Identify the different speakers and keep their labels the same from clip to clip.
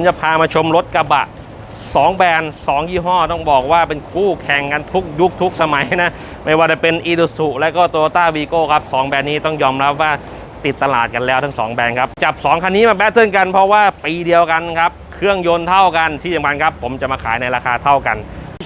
Speaker 1: ผมจะพามาชมรถกระบะ 2 แบรนด์ 2 ยี่ห้อต้องบอกว่าเป็นคู่แข่งกันทุกยุคทุกสมัยนะ ไม่ว่าจะเป็น i d u s u และก็ Toyota Vigo ครับ 2 แบรนด์นี้ต้องยอมรับว่าติดตลาดกันแล้วทั้ง 2 แบรนด์ครับ จับ 2 คันนี้มาแบทเทิลกันเพราะว่าปีเดียวกันครับ เครื่องยนต์เท่ากันที่สำคัญครับ ผมจะมาขายในราคาเท่ากัน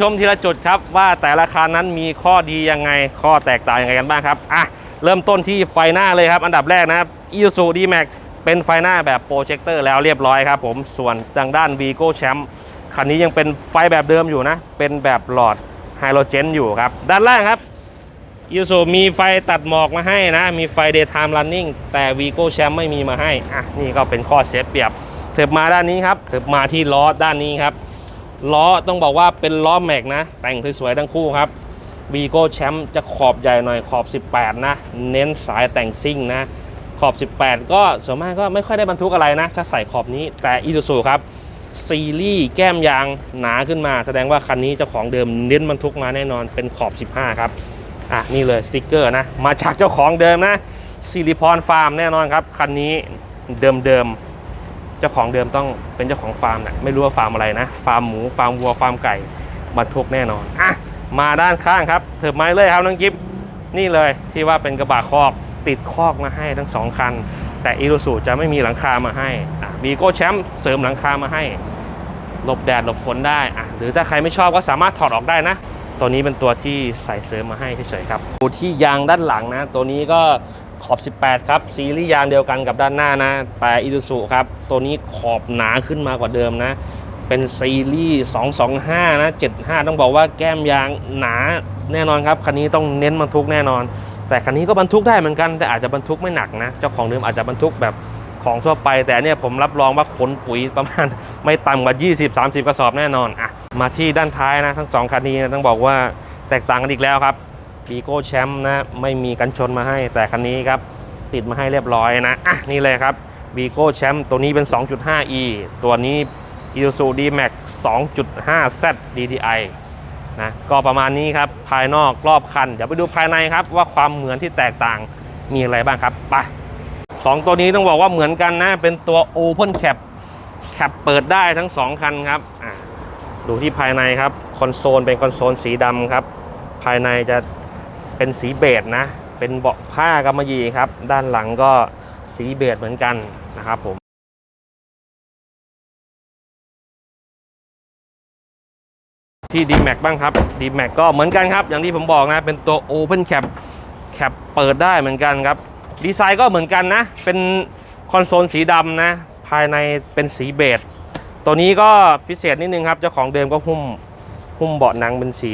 Speaker 1: ชมทีละจุดครับว่าแต่ละคันนั้นมีข้อดียังไงข้อแตกต่างยังไงกันบ้างครับอะเริ่มต้นที่ไฟหน้าเลยครับ อันดับแรกนะครับ i s u D-Max เป็นไฟหน้าแบบโปรเจคเตอร์แล้วเรียบร้อยครับผม ส่วนทางด้าน Vigo Champ คันนี้ยังเป็นไฟแบบเดิมอยู่นะ เป็นแบบหลอดไฮโดรเจนอยู่ครับ ด้านล่างครับ i s u มีไฟตัดหมอกมาให้นะ มีไฟ daytime running แต่ Vigo Champ ไม่มีมาให้ อะ นี่ก็เป็นข้อเสียเปรียบเถิบมาด้านนี้ครับเถิบมาที่ล้อด้านนี้ครับ ล้อต้องบอกว่าเป็นล้อแม็กนะ แต่งสวยๆทั้งคู่ครับ v ีโก้แชมป์จะขอบใหญ่หน่อยขอบ 18 นะ เน้นสายแต่งซิ่งนะ ขอบ 18 ก็ส่วนมากก็ไม่ค่อยได้บรรทุกอะไรนะถ้าใส่ขอบนี้แต่อี u ูซูครับซีรีส์แก้มยางหนาขึ้นมา แสดงว่าคันนี้เจ้าของเดิมเน้นบรรทุกมาแน่นอนเป็นขอบ 15 ครับ อะ นี่เลยสติกเกอร์นะ มาจากเจ้าของเดิมนะซิลิพรฟาร์มแน่นอนครับ คันนี้เดิมๆเจ้าของเดิมต้องเป็นเจ้าของฟาร์มนะไม่รู้ว่าฟาร์มอะไรนะ ฟาร์มหมู ฟาร์มวัว ฟาร์มไก่บรรทุกแน่นอน อะ มาด้านข้างครับเถิบไม้เลยครับน้องกิฟนี่เลยที่ว่าเป็นกระบะคอก ติดคอกมาให้ทั้งสองคัน แต่อี u ูซูจะไม่มีหลังคามาให้วีโก้แชมป์เสริมหลังคามาให้ หลบแดดหลบฝนได้ หรือถ้าใครไม่ชอบก็สามารถถอดออกได้นะ ตัวนี้เป็นตัวที่ใส่เสริมมาให้เฉยๆครับดูที่ยางด้านหลังนะ ตัวนี้ก็ขอบ 18 ครับ ซีรีส์ยางเดียวกันกับด้านหน้านะ แต่อี u ูซูครับ ตัวนี้ขอบหนาขึ้นมากว่าเดิมนะ เป็นซีรีส์ 225 นะ 75 ต้องบอกว่าแก้มยางหนาแน่นอนครับ คันนี้ต้องเน้นบรรทุกแน่นอน แต่คันนี้ก็บรรทุกได้เหมือนกันแต่อาจจะบรรทุกไม่หนักนะ เจ้าของเดิมอาจจะบรรทุกแบบของทั่วไป แต่เนี่ยผมรับรองว่าขนปุ๋ยประมาณไม่ต่ำกว่า 20-30 กระสอบแน่นอนอะมาที่ด้านท้ายนะทั้งสองคันนี้นะต้องบอกว่าแตกต่างกันอีกแล้วครับปีโก้แชมป์นะไม่มีกันชนมาให้แต่คันนี้ครับติดมาให้เรียบร้อยนะอะนี่เลยครับ v ีโก้แชมป์ตัวนี้เป็น 2.5e ตัวนี้ i s u D-Max 2.5 Z DDI นะก็ประมาณนี้ครับภายนอกรอบคัน เดี๋ยวไปดูภายในครับ ว่าความเหมือนที่แตกต่างมีอะไรบ้างครับไปสองตัวนี้ต้องบอกว่าเหมือนกันนะ เป็นตัว Open Cap แคปเปิดได้ทั้ง 2 คันครับดูที่ภายในครับคอนโซลเป็นคอนโซลสีดำครับ ภายในจะเป็นสีเบจนะ เป็นเบาะผ้ากำมะหยี่ครับ ด้านหลังก็สีเบจเหมือนกันนะครับผม ที่ D-Max บ้างครับ D-Max ก็เหมือนกันครับ อย่างที่ผมบอกนะ เป็นตัว Open Cap แคปเปิดได้เหมือนกันครับ ดีไซน์ก็เหมือนกันนะ เป็นคอนโซลสีดำนะ ภายในเป็นสีเบจตัวนี้ก็พิเศษนิดนึงครับ เจ้าของเดิมก็หุ้มหุ้มเบาะหนังเป็นสี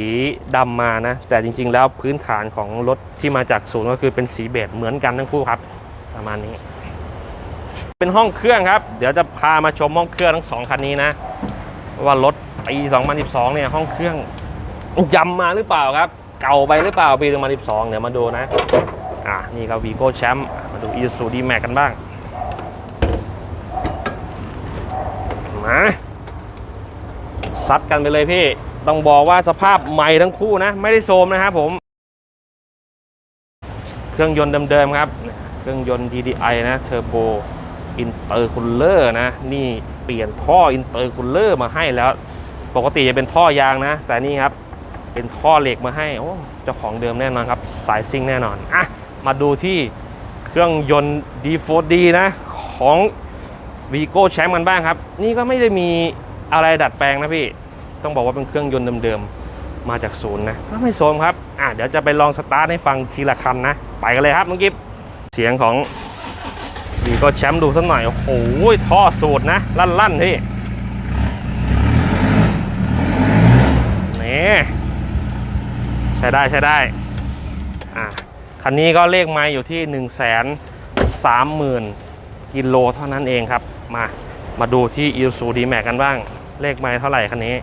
Speaker 1: ดำมานะ แต่จริงๆแล้วพื้นฐานของรถที่มาจากศูนย์ก็คือเป็นสีเบจเหมือนกันทั้งคู่ครับ ประมาณนี้ เป็นห้องเครื่องครับ เดี๋ยวจะพามาชมห้องเครื่องทั้งสองคันนี้นะ ว่ารถ ปี 2012 เนี่ยห้องเครื่องยำมาหรือเปล่าครับ เก่าไปหรือเปล่าปี 2012 เดี๋ยวมาดูนะ อะนี่ก็ Vigo Champ มาดู i s u D-Max กันบ้างมาซัดกันไปเลยพี่ ต้องบอกว่าสภาพใหม่ทั้งคู่นะ ไม่ได้โซมนะครับผม เครื่องยนต์เดิมๆครับ เครื่องยนต์ DDI นะเทอร์โบอินเตอร์คูลเลอร์นะ นี่เปลี่ยนท่ออินเตอร์คูลเลอร์มาให้แล้ว ปกติจะเป็นท่อยางนะ แต่นี่ครับเป็นท่อเหล็กมาให้โอ้เจ้าของเดิมแน่นอนครับ สายซิ่งแน่นอนอะมาดูที่เครื่องยนต์ D4D นะ ของ Vigo Champ กันบ้างครับ นี่ก็ไม่ได้มีอะไรดัดแปลงนะพี่ ต้องบอกว่าเป็นเครื่องยนต์เดิมๆ มาจากศูนย์นะก็ไม่โซมครับอะเดี๋ยวจะไปลองสตาร์ทให้ฟังทีละคันนะ ไปกันเลยครับน้องกิฟเสียงของ Vigo Champ ดูสักหน่อย โอ้โหท่อสูตรนะ ลั่นๆพี่ นี่ ใช้ได้ใช้ได้อะคันนี้ก็เลขไม้อยู่ที่ 1 3 0 0 0 0กิโลเท่านั้นเองครับมามาดูที่ i s u d m a x กันบ้าง เลขไม้เท่าไหร่คันนี้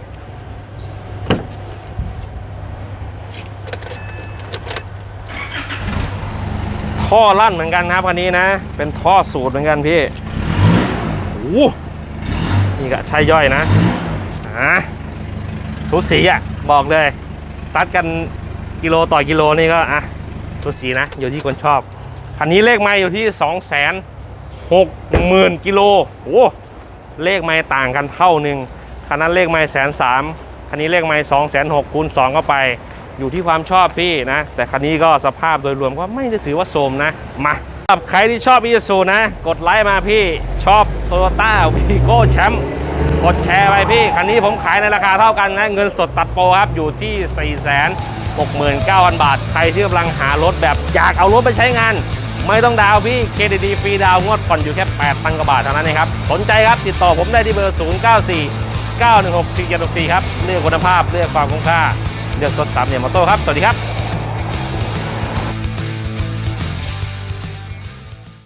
Speaker 1: ท่อลั่นเหมือนกันครับคันนี้นะ เป็นท่อสูตรเหมือนกันพี่โอ้โหนี่ก็ใช่ย่อยนะอะสูสีอะ บอกเลย ซัดกัน กิโลต่อกิโลนี่ก็อะสูสีนะ อยู่ที่คนชอบ คันนี้เลขไม้อยู่ที่ 2 6 0 0 0 0กิโลโอ้เลขไม่ต่างกันเท่าหนึ่งคันนั้นเลขไม่แสนสามคันนี้เลขไม่สองแสนหกคูณสองเข้าไป อยู่ที่ความชอบพี่นะ แต่คันนี้ก็สภาพโดยรวมก็ไม่ได้ถือว่าโทรมนะ มาสำหรับใครที่ชอบอีซูนะ กดไลค์มาพี่ชอบโตโยต้าวีโก้แชมป์ กดแชร์ไปพี่ คันนี้ผมขายในราคาเท่ากันนะ เงินสดตัดโปรครับ อยู่ที่ 4 6 9 0 0 0 บาท ใครที่กำลังหารถแบบอยากเอารถไปใช้งาน ไม่ต้องดาวพี่เครดิตดีฟรีดาวงวดผ่อนอยู่แค่8ตังกว่าบาทเท่านั้นเองครับ สนใจครับติดต่อผมได้ที่เบอร์ 0 9 4 9 1 6 4 7 6 4 ครับ เลือกคุณภาพ เลือกความคุ้มค่า เลือกรถสามเหลี่ยมมอโต้ครับ สวัสดีครับ